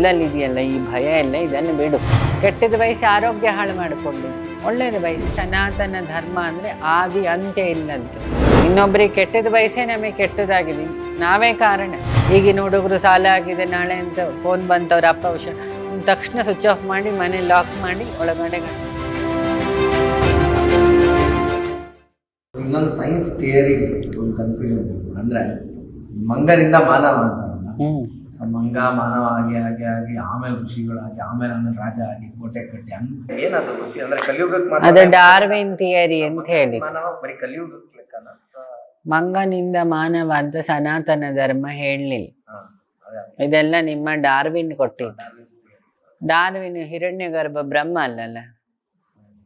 ಮೊದಲಲ್ಲಿದೆಯಲ್ಲ ಈ ಭಯ ಎಲ್ಲ ಇದನ್ನು ಬಿಡು. ಕೆಟ್ಟದ ಬಯಸಿ ಆರೋಗ್ಯ ಹಾಳು ಮಾಡಿಕೊಂಡು ಒಳ್ಳೇದು ಬಯಸಿ ಸನಾತನ ಧರ್ಮ ಅಂದರೆ ಆದಿ ಅಂತ್ಯ ಇಲ್ಲದ್ದು. ಇನ್ನೊಬ್ಬರಿಗೆ ಕೆಟ್ಟದ ಬಯಸೇ ನಮಗೆ ಕೆಟ್ಟದಾಗಿದೆ. ನಾವೇ ಕಾರಣ. ಈಗಿನ ಹುಡುಗರು ಸಾಲ ಆಗಿದೆ ನಾಳೆ ಅಂತ ಫೋನ್ ಬಂತವ್ರ ಅಪ್ಪ ವಿಷಯ ತಕ್ಷಣ ಸ್ವಿಚ್ ಆಫ್ ಮಾಡಿ ಮನೆ ಲಾಕ್ ಮಾಡಿ ಒಳಗಡೆ ಇನ್ನೊಂದು ಸೈನ್ಸ್ ಥಿಯರಿ ಒಂದು ಕನ್ಫ್ಯೂಷನ್ ಅಂದ್ರೆ ಮಂಗನಿಂದ ಮಾನವ ಅಂತಾರಲ್ಲ ಮಂಗ ಮಾನವ ಆಗಿ ಆಗಿ ಆಗಿ ಆಮೇಲೆ ಋಷಿಗಳಾಗಿ ಆಮೇಲೆ ಆಮೇಲೆ ರಾಜ ಆಗಿ ಕೋಟೆ ಕಟ್ಟಿ ಹಂಗ್ ಏನದು ಅಂದ್ರೆ ಕಲಿಯುಗಕ್ಕೆ ಅದು ಡಾರ್ವಿನ್ ಥಿಯರಿ ಅಂತ ಹೇಳಿ ಮಾನವ ಬರೀ ಕಲಿಯುಗಕ್ಕೆ ಲೆಕ್ಕನ ಮಂಗನಿಂದ ಮಾನವ ಅಂತ ಸನಾತನ ಧರ್ಮ ಹೇಳಲಿಲ್ಲ. ಇದೆಲ್ಲ ನಿಮ್ಮ ಡಾರ್ವಿನ್ ಕೊಟ್ಟಿದ್ದು. ಡಾರ್ವಿನ್ ಹಿರಣ್ಯ ಗರ್ಭ ಬ್ರಹ್ಮ ಅಲ್ಲಲ್ಲ?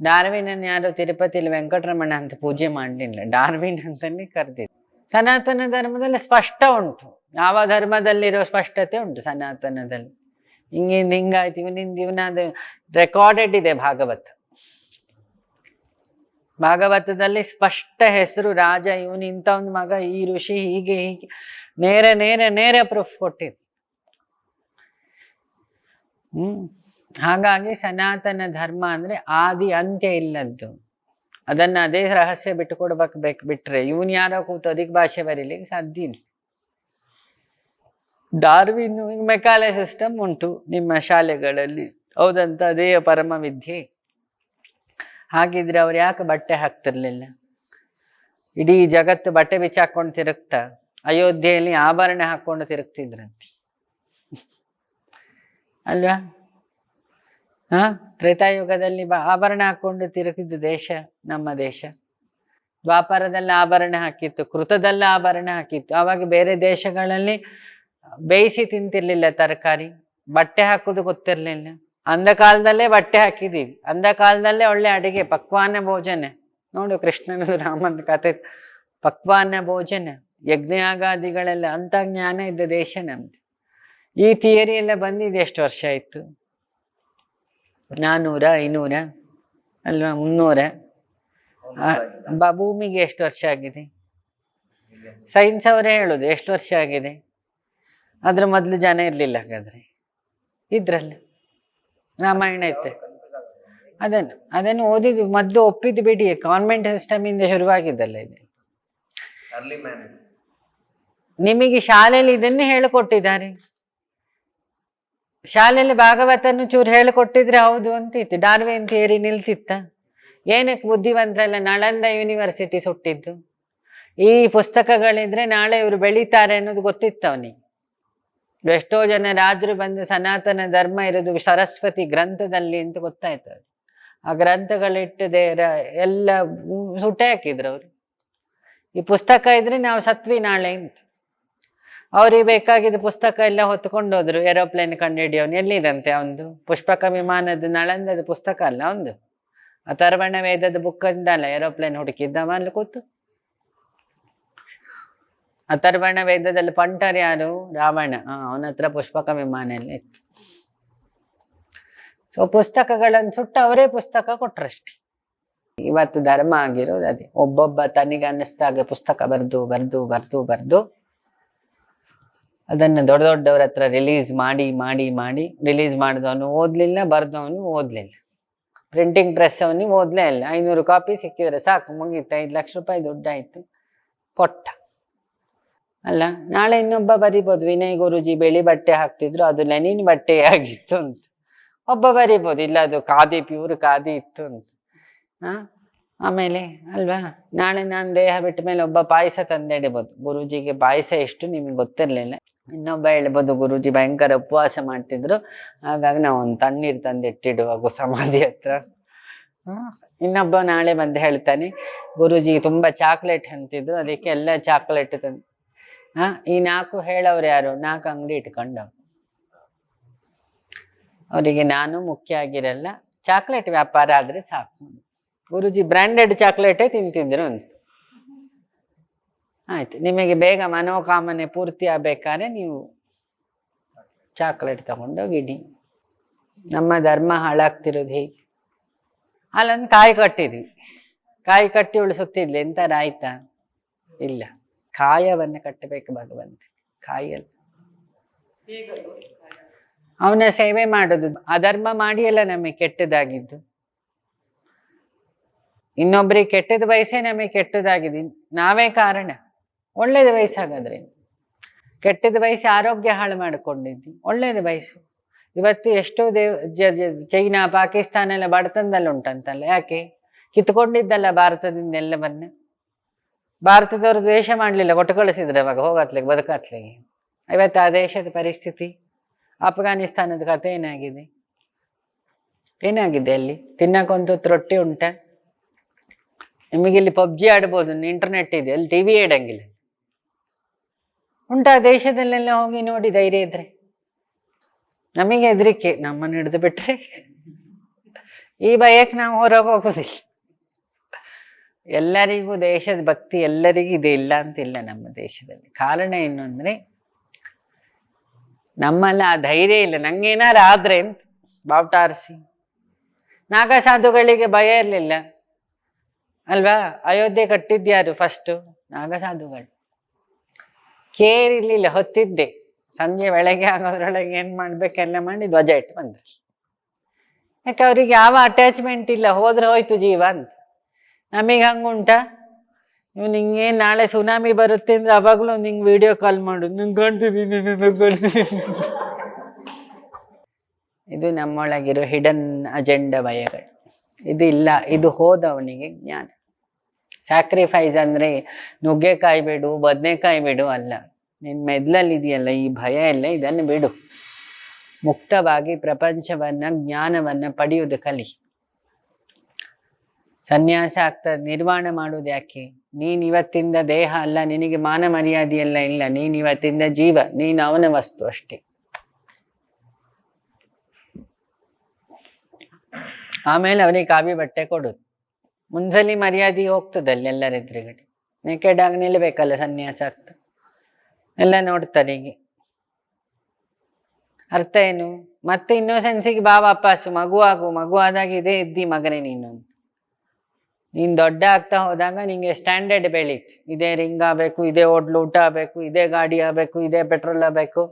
ಡಾರ್ವಿನ್ ಯಾರು ತಿರುಪತಿಲಿ ವೆಂಕಟರಮಣ ಅಂತ ಪೂಜೆ ಮಾಡಲಿಲ್ಲ. ಡಾರ್ವಿನ್ ಅಂತಾನೆ ಕರೆದಿದ್ದು. ಸನಾತನ ಧರ್ಮದಲ್ಲಿ ಸ್ಪಷ್ಟ ಉಂಟು. ಯಾವ ಧರ್ಮದಲ್ಲಿರೋ ಸ್ಪಷ್ಟತೆ ಉಂಟು ಸನಾತನದಲ್ಲಿ. ಹಿಂಗಿಂದ ಹಿಂಗಾಯ್ತು ಇವನಿಂದ ಇವನದು ರೆಕಾರ್ಡೆಡ್ ಇದೆ ಭಾಗವತ. ಭಾಗವತದಲ್ಲಿ ಸ್ಪಷ್ಟ ಹೆಸರು ರಾಜ, ಇವನು ಇಂಥ ಒಂದು ಮಗ, ಈ ಋಷಿ ಹೀಗೆ ಹೀಗೆ, ನೇರ ನೇರ ನೇರ ಪ್ರೂಫ್ ಕೊಟ್ಟಿದೆ ಹ್ಮ್. ಹಾಗಾಗಿ ಸನಾತನ ಧರ್ಮ ಅಂದ್ರೆ ಆದಿ ಅಂತ್ಯ ಇಲ್ಲದ್ದು. ಅದನ್ನ ಅದೇ ರಹಸ್ಯ ಬಿಟ್ಟು ಕೊಡ್ಬೇಕು ಬೇಕು ಬಿಟ್ರೆ ಇವನು ಯಾರೋ ಕೂತು ಅದಕ್ಕೆ ಭಾಷೆ ಬರೀಲಿಕ್ಕೆ ಸಾಧ್ಯ ಇಲ್ಲ. ಡಾರ್ವಿನ್ ಮೆಕಾಲೆ ಸಿಸ್ಟಮ್ ಉಂಟು ನಿಮ್ಮ ಶಾಲೆಗಳಲ್ಲಿ. ಹೌದಂತ ಅದೇ ಪರಮ ವಿದ್ಯೆ. ಹಾಗಿದ್ರೆ ಅವ್ರು ಯಾಕೆ ಬಟ್ಟೆ ಹಾಕ್ತಿರ್ಲಿಲ್ಲ? ಇಡೀ ಜಗತ್ತು ಬಟ್ಟೆ ಬಿಚ್ಚಾಕೊಂಡು ತಿರುಗ್ತಾ, ಅಯೋಧ್ಯೆಯಲ್ಲಿ ಆಭರಣ ಹಾಕೊಂಡು ತಿರುಗ್ತಿದ್ರಂತೆ. ಅಲ್ವಾ? ಹಾ? ತ್ರೇತಾಯುಗದಲ್ಲಿ ಬ ಆಭರಣ ಹಾಕೊಂಡು ತಿರುಗಿದ್ದು ದೇಶ, ನಮ್ಮ ದೇಶ. ದ್ವಾಪರದಲ್ಲಿ ಆಭರಣ ಹಾಕಿತ್ತು, ಕೃತದಲ್ಲಿ ಆಭರಣ ಹಾಕಿತ್ತು. ಆವಾಗ ಬೇರೆ ದೇಶಗಳಲ್ಲಿ ಬೇಯಿಸಿ ತಿಂತಿರ್ಲಿಲ್ಲ ತರಕಾರಿ, ಬಟ್ಟೆ ಹಾಕೋದು ಗೊತ್ತಿರಲಿಲ್ಲ. ಅಂದ ಕಾಲದಲ್ಲೇ ಬಟ್ಟೆ ಹಾಕಿದೀವಿ. ಅಂದ ಕಾಲದಲ್ಲೇ ಒಳ್ಳೆ ಅಡಿಗೆ ಪಕ್ವಾನ ಭೋಜನ. ನೋಡು ಕೃಷ್ಣನ ರಾಮನ ಕತೆ. ಪಕ್ವಾನ ಭೋಜನ ಯಜ್ಞಾಗಾದಿಗಳೆಲ್ಲ ಅಂತ ಜ್ಞಾನ ಇದ್ದ ದೇಶ ನಮ್ದು. ಈ ಥಿಯರಿ ಎಲ್ಲ ಬಂದಿದೆ, ಎಷ್ಟು ವರ್ಷ ಆಯ್ತು. ನಾನ್ನೂರ ಐನೂರ? ಅಲ್ವಾ ಮುನ್ನೂರ? ಭೂಮಿಗೆ ಎಷ್ಟು ವರ್ಷ ಆಗಿದೆ? ಸೈನ್ಸ್ ಅವರೇ ಹೇಳೋದು ಎಷ್ಟು ವರ್ಷ ಆಗಿದೆ? ಅದ್ರ ಮೊದಲು ಜನ ಇರಲಿಲ್ಲ ಹಾಗಾದ್ರೆ. ಇದ್ರಲ್ಲಿ. ರಾಮಾಯಣ ಇತ್ತೆ ಅದನ್ನು ಅದನ್ನು ಓದಿದ್ದು ಮೊದಲು ಒಪ್ಪಿದ್ದು ಬಿಡಿ ಕಾನ್ವೆಂಟ್ ಸಿಸ್ಟಮಿಂದ ಶುರುವಾಗಿದ್ದಲ್ಲ ಇದು. Early man. ನಿಮಗೆ ಶಾಲೆಯಲ್ಲಿ ಇದನ್ನೇ ಹೇಳಿಕೊಟ್ಟಿದ್ದಾರೆ. ಶಾಲೆಯಲ್ಲಿ ಭಾಗವತನ್ನು ಚೂರು ಹೇಳಿಕೊಟ್ಟಿದ್ರೆ ಹೌದು ಅಂತಿತ್ತು. ಡಾರ್ವಿನ್ ಥಿಯರಿ ನಿಲ್ತಿತ್ತ. ಏನಕ್ಕೆ ಬುದ್ಧಿವಂತರಲ್ಲ ನಳಂದ ಯೂನಿವರ್ಸಿಟಿ ಸುಟ್ಟಿದ್ದು. ಈ ಪುಸ್ತಕಗಳಿದ್ರೆ ನಾಳೆ ಇವರು ಬೆಳೀತಾರೆ ಅನ್ನೋದು ಗೊತ್ತಿತ್ತು ಅವನಿಗೆ. ಎಷ್ಟೋ ಜನ ರಾಜರು ಬಂದು ಸನಾತನ ಧರ್ಮ ಇರೋದು ಸರಸ್ವತಿ ಗ್ರಂಥದಲ್ಲಿ ಅಂತ ಗೊತ್ತಾಯ್ತು ಅವ್ರು ಆ ಗ್ರಂಥಗಳಿಟ್ಟದೆ ರ- ಎಲ್ಲ ಸುಟ್ಟೆ ಹಾಕಿದ್ರು ಅವರು. ಈ ಪುಸ್ತಕ ಇದ್ರೆ ನಾವು ಸತ್ವಿ ನಾಳೆ ಅಂತ. ಅವ್ರಿಗೆ ಬೇಕಾಗಿದ್ದ ಪುಸ್ತಕ ಎಲ್ಲ ಹೊತ್ಕೊಂಡು ಹೋದ್ರು ಏರೋಪ್ಲೇನ್ ಕಂಡುಹಿಡಿಯೋನು. ಎಲ್ಲಿದಂತೆ ಅವನದು ಪುಷ್ಪಕ ವಿಮಾನದ ನಳಂದದ ಪುಸ್ತಕ ಅಲ್ಲ ಒಂದು ಅಥರ್ವಣ ವೇದದ ಬುಕ್ ಅಲ್ಲ ಏರೋಪ್ಲೇನ್ ಹುಡುಕಿದ್ದವ ಅಲ್ಲಿ ಕೂತು. ಅಥರ್ವಣ ವೇದದಲ್ಲಿ ಪಂಟರ್ ಯಾರು? ರಾವಣ. ಆ, ಅವನ ಹತ್ರ ಪುಷ್ಪಕ ವಿಮಾನ ಎಲ್ಲ ಇತ್ತು. ಸೊ ಪುಸ್ತಕಗಳನ್ನು ಸುಟ್ಟು ಅವರೇ ಪುಸ್ತಕ ಕೊಟ್ರಷ್ಟೆ. ಇವತ್ತು ಧರ್ಮ ಆಗಿರೋದು ಅದೇ. ಒಬ್ಬೊಬ್ಬ ತನಿಗೆ ಅನ್ನಿಸ್ದಾಗೆ ಪುಸ್ತಕ ಬರೆದು ಬರೆದು ಬರೆದು ಬರೆದು. ಅದನ್ನು ದೊಡ್ಡ ದೊಡ್ಡವ್ರ ಹತ್ರ ರಿಲೀಸ್ ಮಾಡಿ ಮಾಡಿ ಮಾಡಿ ರಿಲೀಸ್ ಮಾಡಿದವನು ಓದಲಿಲ್ಲ, ಬರೆದವನು ಓದಲಿಲ್ಲ. ಪ್ರಿಂಟಿಂಗ್ ಪ್ರೆಸ್ ಅವನಿಗೆ ಓದಲೇ ಇಲ್ಲ. ಐನೂರು ಕಾಪಿ ಸಿಕ್ಕಿದ್ರೆ ಸಾಕು, ಮುಗೀತು. ಐದು ಲಕ್ಷ ರೂಪಾಯಿ ದುಡ್ಡಾಯಿತು. ಕೊಟ್ಟ. ಅಲ್ಲ, ನಾಳೆ ಇನ್ನೊಬ್ಬ ಬರಿಬೋದು. ವಿನಯ್ ಗುರುಜಿ ಬಿಳಿ ಬಟ್ಟೆ ಹಾಕ್ತಿದ್ರು, ಅದು ಲೆನಿನ್ ಬಟ್ಟೆ ಆಗಿತ್ತು ಅಂತ. ಒಬ್ಬ ಬರಿಬೋದು, ಇಲ್ಲ ಅದು ಖಾದಿ ಪ್ಯೂರ್ ಖಾದಿ ಇತ್ತು ಅಂತ. ಹಾ ಆಮೇಲೆ, ಅಲ್ವಾ? ನಾಳೆ ನಾನು ದೇಹ ಬಿಟ್ಟ ಮೇಲೆ ಒಬ್ಬ ಪಾಯಸ ತಂದಿಡ್ಬೋದು. ಗುರೂಜಿಗೆ ಪಾಯಸ ಎಷ್ಟು ನಿಮಗೆ ಗೊತ್ತಿರಲಿಲ್ಲ. ಇನ್ನೊಬ್ಬ ಹೇಳ್ಬೋದು, ಗುರುಜಿ ಭಯಂಕರ ಉಪವಾಸ ಮಾಡ್ತಿದ್ರು. ಹಾಗಾಗಿ ನಾವು ಒಂದು ತಣ್ಣೀರು ತಂದಿಟ್ಟಿಡುವಾಗ ಸಮಾಧಿ ಹತ್ರ. ಇನ್ನೊಬ್ಬ ನಾಳೆ ಬಂದು ಹೇಳ್ತಾನೆ, ಗುರೂಜಿಗೆ ತುಂಬ ಚಾಕ್ಲೇಟ್ ಅಂತಿದ್ರು, ಅದಕ್ಕೆ ಎಲ್ಲ ಚಾಕ್ಲೇಟ್ ತಂದು, ಹಾ, ಈ ನಾಲ್ಕು ಹೇಳೋರು ಯಾರು? ನಾಲ್ಕು ಅಂಗಡಿ ಇಟ್ಕೊಂಡು ಅವರಿಗೆ ನಾನು ಮುಖ್ಯ ಆಗಿರಲ್ಲ, ಚಾಕ್ಲೇಟ್ ವ್ಯಾಪಾರ ಆದರೆ ಸಾಕು. ಗುರುಜಿ ಬ್ರ್ಯಾಂಡೆಡ್ ಚಾಕ್ಲೇಟೇ ತಿಂತಿದ್ರು ಅಂತ. ಆಯ್ತು. ನಿಮಗೆ ಬೇಗ ಮನೋಕಾಮನೆ ಪೂರ್ತಿ ಆಗ್ಬೇಕಾದ್ರೆ ನೀವು ಚಾಕ್ಲೇಟ್ ತಗೊಂಡೋಗಿಡಿ ನಮ್ಮ ಧರ್ಮ ಹಾಳಾಗ್ತಿರೋದು ಹೇಗೆ? ಅಲ್ಲೊಂದು ಕಾಯಿ ಕಟ್ಟಿದ್ವಿ. ಕಾಯಿ ಕಟ್ಟಿ ಉಳಿಸುತ್ತಿದ್ಲಿ. ಎಂತಾರ ಆಯ್ತಾ? ಇಲ್ಲ. ಕಾಯವನ್ನು ಕಟ್ಟಬೇಕು ಭಗವಂತ. ಕಾಯಲ್ಲ ಅವನ ಸೇವೆ ಮಾಡೋದು. ಅಧರ್ಮ ಮಾಡಿ ಅಲ್ಲ ನಮಗೆ ಕೆಟ್ಟದಾಗಿದ್ದು. ಇನ್ನೊಬ್ಬರಿಗೆ ಕೆಟ್ಟದ ವಯಸ್ಸೇ ನಮಗೆ ಕೆಟ್ಟದಾಗಿದೆ. ನಾವೇ ಕಾರಣ. ಒಳ್ಳೇದು ವಯಸ್ಸಾಗಾದ್ರೆ. ಕೆಟ್ಟದ ವಯಸ್ಸು ಆರೋಗ್ಯ ಹಾಳು ಮಾಡಿಕೊಂಡಿದ್ದು. ಒಳ್ಳೇದು ವಯಸ್ಸು. ಇವತ್ತು ಎಷ್ಟೋ ದೇವ್ ಚೈನಾ, ಪಾಕಿಸ್ತಾನ ಎಲ್ಲ ಬಡತನದಲ್ಲಿ ಉಂಟಂತಲ್ಲ, ಯಾಕೆ? ಕಿತ್ಕೊಂಡಿದ್ದಲ್ಲ ಭಾರತದಿಂದ ಎಲ್ಲವನ್ನ ಭಾರತದವರು ದ್ವೇಷ ಮಾಡಲಿಲ್ಲ ಕೊಟ್ಟು ಕಳಿಸಿದ್ರೆ ಅವಾಗ ಹೋಗತ್ಲಿಗೆ, ಬದುಕತ್ಲಿಗೆ. ಇವತ್ತು ಆ ದೇಶದ ಪರಿಸ್ಥಿತಿ ಅಫ್ಘಾನಿಸ್ತಾನದ ಕತೆ ಏನಾಗಿದೆ? ಏನಾಗಿದೆ ಅಲ್ಲಿ? ತಿನ್ನಕ್ಕೊಂದು ರೊಟ್ಟಿ ಉಂಟ? ನಿಮಗಿಲ್ಲಿ ಪಬ್ಜಿ ಆಡ್ಬೋದು ಇಂಟರ್ನೆಟ್ ಇದೆ, ಅಲ್ಲಿ ಟಿ ವಿ ಇಡಂಗಿಲ್ಲ ಉಂಟಾ ದೇಶದಲ್ಲೆಲ್ಲ ಹೋಗಿ ನೋಡಿ ಧೈರ್ಯ ಇದ್ರೆ? ನಮಗೆ ಹೆದರಿಕೆ, ನಮ್ಮನ್ನು ಹಿಡಿದು ಬಿಟ್ರೆ ಈ ಭಯಕ್ಕೆ ನಾವು ಹೊರಗೆ ಹೋಗೋದಿಲ್ಲ. ಎಲ್ಲರಿಗೂ ದೇಶದ ಭಕ್ತಿ ಎಲ್ಲರಿಗೂ ಇದೆ, ಇಲ್ಲ ಅಂತಿಲ್ಲ ನಮ್ಮ ದೇಶದಲ್ಲಿ. ಕಾರಣ ಏನು ಅಂದರೆ ನಮ್ಮಲ್ಲ ಆ ಧೈರ್ಯ ಇಲ್ಲ. ನಂಗೇನಾರು ಆದ್ರೆ ಅಂತ ಬಾವುಟಾರಿಸಿ. ನಾಗ ಸಾಧುಗಳಿಗೆ ಭಯ ಇರಲಿಲ್ಲ. ಅಲ್ವಾ? ಅಯೋಧ್ಯೆ ಕಟ್ಟಿದ್ಯಾರು ಫಸ್ಟು ನಾಗಸಾಧುಗಳು. ಕೇರ್ ಇರ್ಲಿಲ್ಲ ಹೊತ್ತಿದ್ದೆ. ಸಂಜೆ ಬೆಳಗ್ಗೆ ಆಗೋದ್ರೊಳಗೆ ಏನು ಮಾಡ್ಬೇಕೆಲ್ಲ ಮಾಡಿ ಧ್ವಜ ಇಟ್ಟು ಬಂದ್ರು ಯಾಕೆ ಅವ್ರಿಗೆ ಯಾವ ಅಟ್ಯಾಚ್ಮೆಂಟ್ ಇಲ್ಲ, ಹೋದ್ರೆ ಹೋಯ್ತು ಜೀವ ಅಂತ. ನಮಗೆ ಹಂಗುಂಟ? ನೀವು ನಿಂಗೆ ನಾಳೆ ಸುನಾಮಿ ಬರುತ್ತೆ ಅಂದ್ರೆ ಅವಾಗಲೂ ನಿಂಗೆ ವಿಡಿಯೋ ಕಾಲ್ ಮಾಡು. ನಂಗೆ ಕಾಣ್ತಿದ್ದೀನಿ ನಿನ್ನ ಕಾಣ್ತಿದ್ದೀನಿ ಇದು ನಮ್ಮೊಳಗಿರೋ ಹಿಡನ್ ಅಜೆಂಡ ಭಯಗಳು ಇದು ಇಲ್ಲ, ಇದು ಹೋದವನಿಗೆ ಜ್ಞಾನ. ಸ್ಯಾಕ್ರಿಫೈಸ್ ಅಂದರೆ ನುಗ್ಗೆಕಾಯಿ ಬಿಡು, ಬದನೆಕಾಯಿ ಬಿಡು ಅಲ್ಲ. ನಿನ್ನ ಮೆದ್ಲಲ್ಲಿ ಇದೆಯಲ್ಲ ಈ ಭಯ ಎಲ್ಲ ಇದನ್ನು ಬಿಡು. ಮುಕ್ತವಾಗಿ ಪ್ರಪಂಚವನ್ನು, ಜ್ಞಾನವನ್ನು ಪಡೆಯುವುದು ಕಲಿ. ಸನ್ಯಾಸ ಆಗ್ತದೆ ನಿರ್ವಾಣ ಮಾಡುವುದು ಯಾಕೆ? ನೀನ್ ಇವತ್ತಿಂದ ದೇಹ ಅಲ್ಲ, ನಿನಗೆ ಮಾನ ಮರ್ಯಾದೆ ಎಲ್ಲ ಇಲ್ಲ. ನೀನ್ ಇವತ್ತಿಂದ ಜೀವ, ನೀನು ಅವನ ವಸ್ತು ಅಷ್ಟೇ. ಆಮೇಲೆ ಅವನಿಗೆ ಕಾವಿ ಬಟ್ಟೆ ಕೊಡುದು ಮುಂಜಲಿ ಮರ್ಯಾದೆ ಹೋಗ್ತದಲ್ಲಿ ಎಲ್ಲರ ಎದುರುಗಡೆ. ನೆಕೆಡಾಗಿ ನಿಲ್ಲಬೇಕಲ್ಲ ಸನ್ಯಾಸ ಅರ್ಥ ಎಲ್ಲ ನೋಡ್ತಾರೆ ಹೀಗೆ. ಅರ್ಥ ಏನು? ಮತ್ತೆ ಇನ್ನೋಸೆನ್ಸಿಗೆ ಬಾ ವಾಪಾಸು ಮಗು ಆಗು, ಮಗು ಆದಾಗ ಇದೇ ಇದ್ದಿ ಮಗನೇ ನೀನು ಅಂತ. ನೀನ್ ದೊಡ್ಡ ಆಗ್ತಾ ಹೋದಾಗ ನಿಂಗೆ ಸ್ಟ್ಯಾಂಡರ್ಡ್ ಬೆಳೀತು. ಇದೇ ರಿಂಗ್ ಆಗಬೇಕು, ಇದೇ ಹೋಟ್ಲು ಊಟ ಆಗಬೇಕು, ಇದೇ ಗಾಡಿ ಆಗಬೇಕು, ಇದೇ ಪೆಟ್ರೋಲ್ ಆಗಬೇಕು,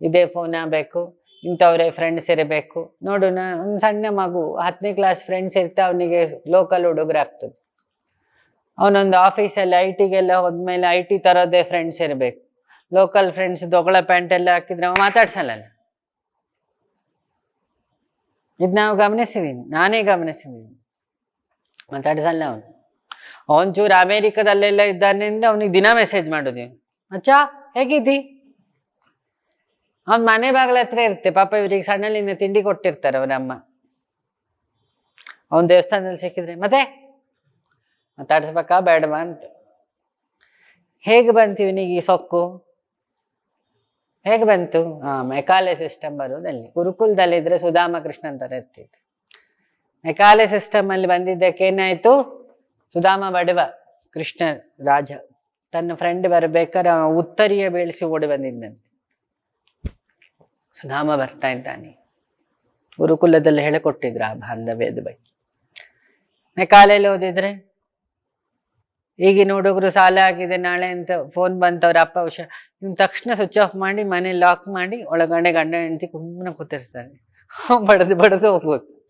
ಇದೇ ಫೋನ್ ಆಗಬೇಕು. ಇಂಥವ್ರೆ ಫ್ರೆಂಡ್ಸ್ ಇರಬೇಕು ನೋಡು ಒಂದು ಸಣ್ಣ ಮಗು ಹತ್ತನೇ ಕ್ಲಾಸ್ ಫ್ರೆಂಡ್ಸ್ ಇರ್ತಾ ಅವನಿಗೆ ಲೋಕಲ್ ಹುಡುಗರಾಗ್ತದೆ ಅವನೊಂದು ಆಫೀಸಲ್ಲಿ ಐ ಟಿಗೆಲ್ಲ ಹೋದ್ಮೇಲೆ ಐ ಟಿ ತರೋದೇ ಫ್ರೆಂಡ್ಸ್ ಇರಬೇಕು. ಲೋಕಲ್ ಫ್ರೆಂಡ್ಸ್ ದೊಗಳ ಪ್ಯಾಂಟ್ ಎಲ್ಲ ಹಾಕಿದ್ರೆ ಅವ ಮಾತಾಡ್ಸಲ್ಲ ಇದು ನಾವು ಗಮನಿಸಿದೀನಿ, ನಾನೇ ಗಮನಿಸಿದ್ದೀನಿ ಮಾತಾಡ್ಸಲ್ಲ ಅವನು. ಅವನ್ಚೂರು ಅಮೇರಿಕದಲ್ಲೆಲ್ಲ ಇದ್ದಾನೆ ಅಂದ್ರೆ ಅವನಿಗೆ ದಿನ ಮೆಸೇಜ್ ಮಾಡೋದು ಅಚ್ಚಾ, ಹೇಗಿದ್ದಿ? ಅವ್ನ ಮನೆ ಬಾಗಿಲ ಹತ್ರ ಇರುತ್ತೆ. ಪಾಪ ಇವರಿಗೆ ಸಣ್ಣಲಿಂದ ತಿಂಡಿ ಕೊಟ್ಟಿರ್ತಾರೆ ಅವನಮ್ಮ ಅವನ ದೇವಸ್ಥಾನದಲ್ಲಿ ಸಿಕ್ಕಿದ್ರೆ. ಮತ್ತೆ? ಮಾತಾಡಿಸ್ಬೇಕಾ? ಬೇಡವಾ ಅಂತ. ಹೇಗೆ ಬಂತು ಈ ಸೊಕ್ಕು? ಹೇಗೆ ಬಂತು? ಹಾ ಮೆಕಾಲೆ ಸಿಸ್ಟಮ್ ಬರೋದಲ್ಲಿ ಗುರುಕುಲದಲ್ಲಿದ್ದರೆ ಸುಧಾಮ ಕೃಷ್ಣ ಥರ ಇರ್ತಿತ್ತು ಮೆಕಾಲೆ ಸಿಸ್ಟಮ್ ಅಲ್ಲಿ ಬಂದಿದ್ದಕ್ಕೆ ಏನಾಯ್ತು? ಸುಧಾಮ ಬಡವ, ಕೃಷ್ಣ ರಾಜ. ತನ್ನ ಫ್ರೆಂಡ್ ಬರಬೇಕಾದ್ರೆ ಉತ್ತರಿಯ ಬೆಳೆಸಿ ಓಡಿ ಬಂದಿದ್ದಂತೆ ಸುಧಾಮ ಬರ್ತಾ ಇದ್ದಾನೆ. ಗುರುಕುಲದಲ್ಲಿ ಹೇಳಿಕೊಟ್ಟಿದ್ರ ಆ ಬಾಂಧವ್ಯದ ಬಗ್ಗೆ. ಮೆಕಾಲೆಯಲ್ಲಿ ಓದಿದ್ರೆ, ಈಗಿನ ಹುಡುಗರು ಸಾಲ ಆಗಿದೆ, ನಾಳೆ ಅಂತ ಫೋನ್ ಬಂತವ್ರ, ಅಪ್ಪ ಹುಷ, ಇವ್ನು ತಕ್ಷಣ ಸ್ವಿಚ್ ಆಫ್ ಮಾಡಿ ಮನೆ ಲಾಕ್ ಮಾಡಿ ಒಳಗಡೆ ಗಂಡ ಹೆಂಡತಿ ಕುಮ್ಮನೆ ಕೂತಿರ್ತಾರೆ. ಬಡದು ಬಡದು ಹೋಗ್ಬೋದು.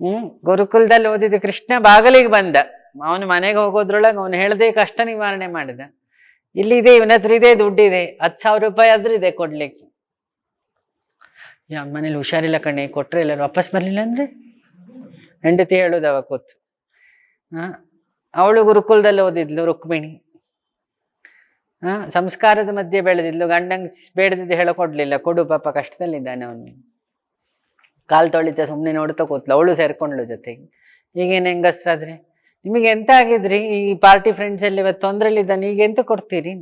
ಹ್ಮ್, ಗುರುಕುಲದಲ್ಲಿ ಓದಿದ ಕೃಷ್ಣ ಬಾಗಲಿಗೆ ಬಂದ. ಅವನು ಮನೆಗೆ ಹೋಗೋದ್ರೊಳಗೆ ಅವನು ಹೇಳದೆ ಕಷ್ಟ ನಿವಾರಣೆ ಮಾಡಿದ. ಇಲ್ಲಿದೆ ಇವನ ಹತ್ರ ಇದೆ, ದುಡ್ಡಿದೆ, ಹತ್ತು ಸಾವಿರ ರೂಪಾಯಿ ಆದ್ರೂ ಇದೆ ಕೊಡ್ಲಿಕ್ಕೆ. ಯಾ ಮನೇಲಿ ಹುಷಾರಿಲ್ಲ ಕಣೆ ಕೊಟ್ಟರೆ ಎಲ್ಲರೂ ವಾಪಸ್ ಬರಲಿಲ್ಲ ಅಂದರೆ? ಹೆಂಡತಿ ಹೇಳೋದು ಕೂತು ಹಾಂ ಅವಳು ಗುರುಕುಲದಲ್ಲಿ ಓದಿದ್ಲು ರುಕ್ಮಿಣಿ. ಹಾಂ ಸಂಸ್ಕಾರದ ಮಧ್ಯೆ ಬೆಳೆದಿದ್ಲು, ಗಂಡಂಗೆ ಬೇಡದಿದ್ದು ಹೇಳಕೊಡ್ಲಿಲ್ಲ, ಕೊಡು ಪಾಪ, ಕಷ್ಟದಲ್ಲಿದ್ದಾನೆ ಅವನು. ಕಾಲು ತೊಳಿತ ಸುಮ್ಮನೆ ನೋಡ್ತಾ ಕೂತ್ಲು, ಅವಳು ಸೇರ್ಕೊಂಡ್ಳು ಜೊತೆಗೆ. ಈಗೇನು ಹೆಂಗಸ್ರಾದ್ರೆ? ನಿಮಗೆ ಎಂತ ಆಗಿದ್ರಿ? ಈ ಪಾರ್ಟಿ ಫ್ರೆಂಡ್ಸ್ ಎಲ್ಲ ಇವತ್ತು ತೊಂದರೆಲ್ಲಿದ್ದಾನೆ ಈಗ ಎಂತ ಕೊಡ್ತೀರಿ?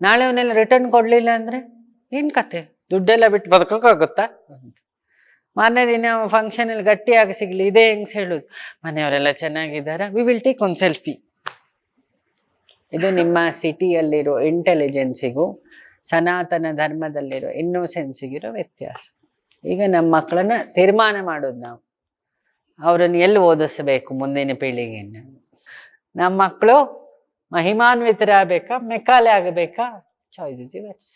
ನಾಳೆ ಅವನ್ನೆಲ್ಲ ರಿಟರ್ನ್ ಕೊಡಲಿಲ್ಲ ಅಂದರೆ ಏನು ಕತೆ? ದುಡ್ಡೆಲ್ಲ ಬಿಟ್ಟು ಬದುಕೋಕ್ಕಾಗುತ್ತಾ ಮಾರನೇ ದಿನ ಫಂಕ್ಷನಲ್ಲಿ ಗಟ್ಟಿಯಾಗಿ ಸಿಗ್ಲಿ ಇದೇ ಹೆಂಗ್ಸ್ ಹೇಳೋದು? ಮನೆಯವರೆಲ್ಲ ಚೆನ್ನಾಗಿದ್ದಾರೆ? ವಿ ವಿಲ್ ಟೇಕ್ ಒಂದು ಸೆಲ್ಫಿ ಇದು ನಿಮ್ಮ ಸಿಟಿಯಲ್ಲಿರೋ ಇಂಟೆಲಿಜೆನ್ಸಿಗೂ ಸನಾತನ ಧರ್ಮದಲ್ಲಿರೋ ಇನ್ನೋಸೆನ್ಸಿಗಿರೋ ವ್ಯತ್ಯಾಸ. ಈಗ ನಮ್ಮ ಮಕ್ಕಳನ್ನ ತೀರ್ಮಾನ ಮಾಡೋದು ನಾವು. ಅವರನ್ನು ಎಲ್ಲಿ ಓದಿಸ್ಬೇಕು ಮುಂದಿನ ಪೀಳಿಗೆಯನ್ನು? ನಮ್ಮ ಮಕ್ಕಳು ಮಹಿಮಾನ್ವಿತರಾಗಬೇಕಾ ಮೆಕ್ಕಾಲೆ ಆಗಬೇಕಾ? Choice is yours